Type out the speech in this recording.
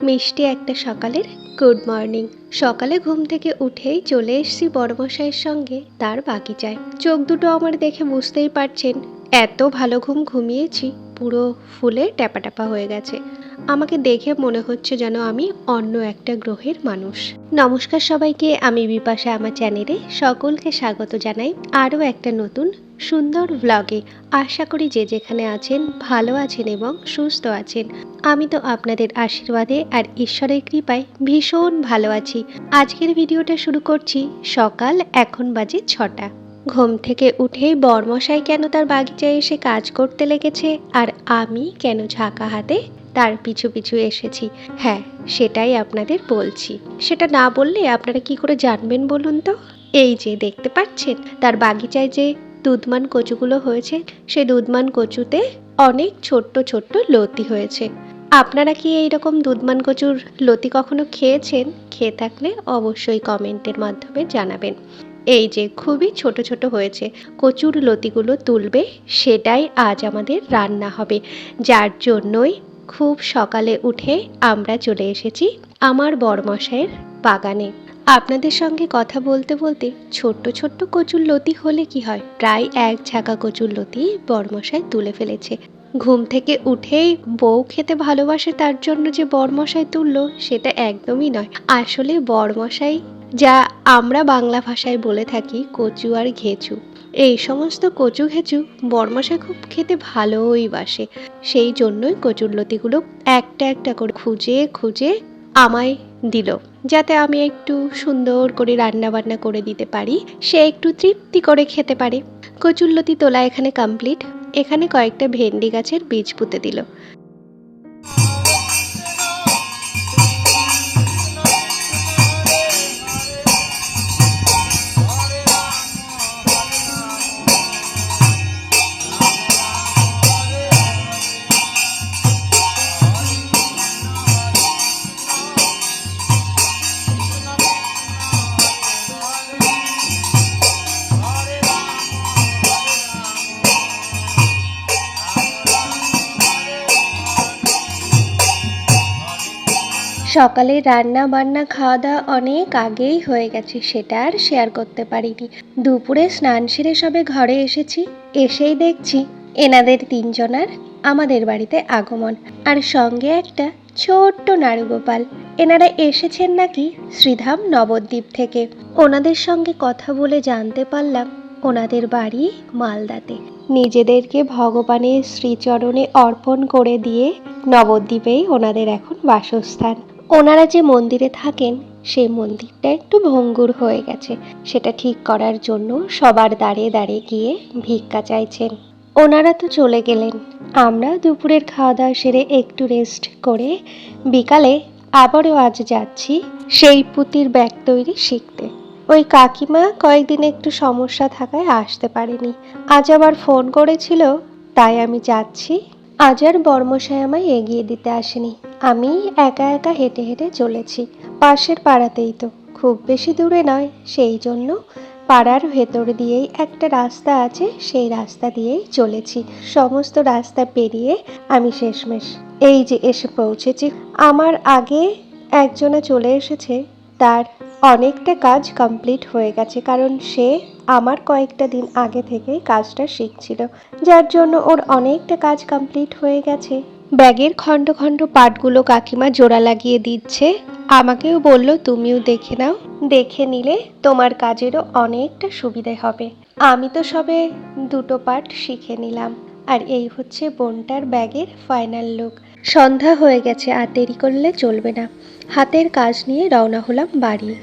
মিষ্টি একটা সকালের গুড মর্নিং সকালে ঘুম থেকে উঠেই চলে এসেছি বড়মশাইয়ের সঙ্গে, তার বাকি বাগিচায়। চোখ দুটো আমার দেখে বুঝতেই পারছেন, এত ভালো ঘুম ঘুমিয়েছি, পুরো ফুলে ট্যাপা ট্যাপা হয়ে গেছে। আমাকে দেখে মনে হচ্ছে যেন আমি অন্য একটা গ্রহের মানুষ। নমস্কার সবাইকে, আমি বিপাশা, আমার চ্যানেলে সকলকে স্বাগত জানাই। আরও একটা নতুন সুন্দর ব্লগে আশা করি যে যেখানে আছেন ভালো আছেন এবং সুস্থ আছেন। আমি তো আপনাদের আশীর্বাদে আর ঈশ্বরের কৃপায় ভীষণ ভালো আছি। আজকের ভিডিওটা শুরু করছি সকাল এখন বাজে ছটা। ঘুম থেকে উঠেই বর্মশাই কেন তার বাগিচায় এসে কাজ করতে লেগেছে আর আমি কেন ঝাঁকা হাতে তার পিছু পিছু এসেছি? হ্যাঁ সেটাই আপনাদের বলছি। সেটা না বললে আপনারা কি করে জানবেন বলুন তো? এই যে দেখতে পাচ্ছেন, তার বাগিচায় যে দুধমান কচুগুলো হয়েছে সেই দুধমান কচুতে অনেক ছোট্ট ছোট্ট লতি হয়েছে। আপনারা কি এইরকম দুধমান কচুর লতি কখনো খেয়েছেন? খেয়ে থাকলে অবশ্যই কমেন্টের মাধ্যমে জানাবেন। এই যে খুবই ছোট ছোট হয়েছে, কচুর লতিগুলো তুলবে, সেটাই আজ আমাদের রান্না হবে। যার জন্যই খুব সকালে উঠে আমরা চলে এসেছি আমার বড়মশাইয়ের বাগানে। আপনাদের সঙ্গে কথা বলতে বলতে ছোট্ট ছোট্ট কচুর লতি হলে কি হয়? প্রায় এক ঝাঁকা কচুর লতি বড়মশাই তুলে ফেলেছে। ঘুম থেকে উঠেই বউ খেতে ভালোবাসে তার জন্য যে বড়মশাই তুললো, সেটা একদমই নয়। আসলে বড়মশাই যা আমরা বাংলা ভাষায় বলে থাকি, কচু আর ঘেঁচু। এই সমস্ত কচু ঘেঁচু বর্মশাই খুব খেতে ভালোই বাসে। সেই জন্যই কচুর লতিগুলো একটা একটা করে খুঁজে খুঁজে আমায় দিল। যাতে আমি একটু সুন্দর করে রান্না বান্না করে দিতে পারি, সে একটু তৃপ্তি করে খেতে পারে। কচুল্লতি তোলা এখানে কমপ্লিট এখানে কয়েকটা ভেন্ডি গাছের বীজ পুঁতে দিল। সকালে রান্না বান্না খাওয়া দাওয়া অনেক আগেই হয়ে গেছে, সেটা আর শেয়ার করতে পারিনি। দুপুরে স্নান সেরে সবে ঘরে এসেছি, এসেই দেখছি এনাদের তিনজনার আমাদের বাড়িতে আগমন। আর সঙ্গে একটা ছোট্ট নাড়ুগোপাল এনারা এসেছেন নাকি শ্রীধাম নবদ্বীপ থেকে। ওনাদের সঙ্গে কথা বলে জানতে পারলাম ওনাদের বাড়ি মালদাতে। নিজেদেরকে ভগবানের শ্রীচরণে অর্পণ করে দিয়ে নবদ্বীপেই ওনাদের এখন বাসস্থান। ওনারা যে মন্দিরে থাকেন, সেই মন্দিরটা একটু ভঙ্গুর হয়ে গেছে। সেটা ঠিক করার জন্য সবার দাঁড়িয়ে দাঁড়িয়ে গিয়ে ভিক্ষা চাইছেন। ওনারা তো চলে গেলেন। আমরা দুপুরের খাওয়া দাওয়া সেরে একটু রেস্ট করে বিকালে আবারও আজ যাচ্ছি সেই পুঁতির ব্যাগ তৈরি শিখতে। ওই কাকিমা কয়েকদিন একটু সমস্যা থাকায় আসতে পারেনি। আজ আবার ফোন করেছিল, তাই আমি যাচ্ছি। আজ আর বর্মশাই আমায় এগিয়ে দিতে আসেনি। আমি একা একা হেঁটে হেঁটে চলেছি, পাশের পাড়াতেই তো। খুব বেশি দূরে নয়, সেই জন্য পাড়ার ভেতর দিয়েই একটা রাস্তা আছে, সেই রাস্তা দিয়েই চলেছি। সমস্ত রাস্তা পেরিয়ে আমি শেষমেশ, এই যে এসে পৌঁছেছি, আমার আগে একজনা চলে এসেছে, তার অনেকটা কাজ কমপ্লিট হয়ে গেছে, কারণ সে আমার কয়েকটা দিন আগে থেকেই কাজটা শিখছিল, যার জন্য ওর অনেকটা কাজ কমপ্লিট হয়ে গেছে। ব্যাগের খণ্ড খণ্ড পাটগুলো কাকিমা জোড়া লাগিয়ে দিচ্ছে। আমাকেও বলল, তুমিও দেখে নাও। দেখে নিলে তোমার কাজেরও অনেকটা সুবিধে হবে। আমি তো সবে দুটো পাট শিখে নিলাম। আর এই হচ্ছে বোনটার ব্যাগের ফাইনাল লুক। সন্ধ্যা হয়ে গেছে, আর দেরি করলে চলবে না। হাতের কাজ নিয়ে রওনা হলাম বাড়ি।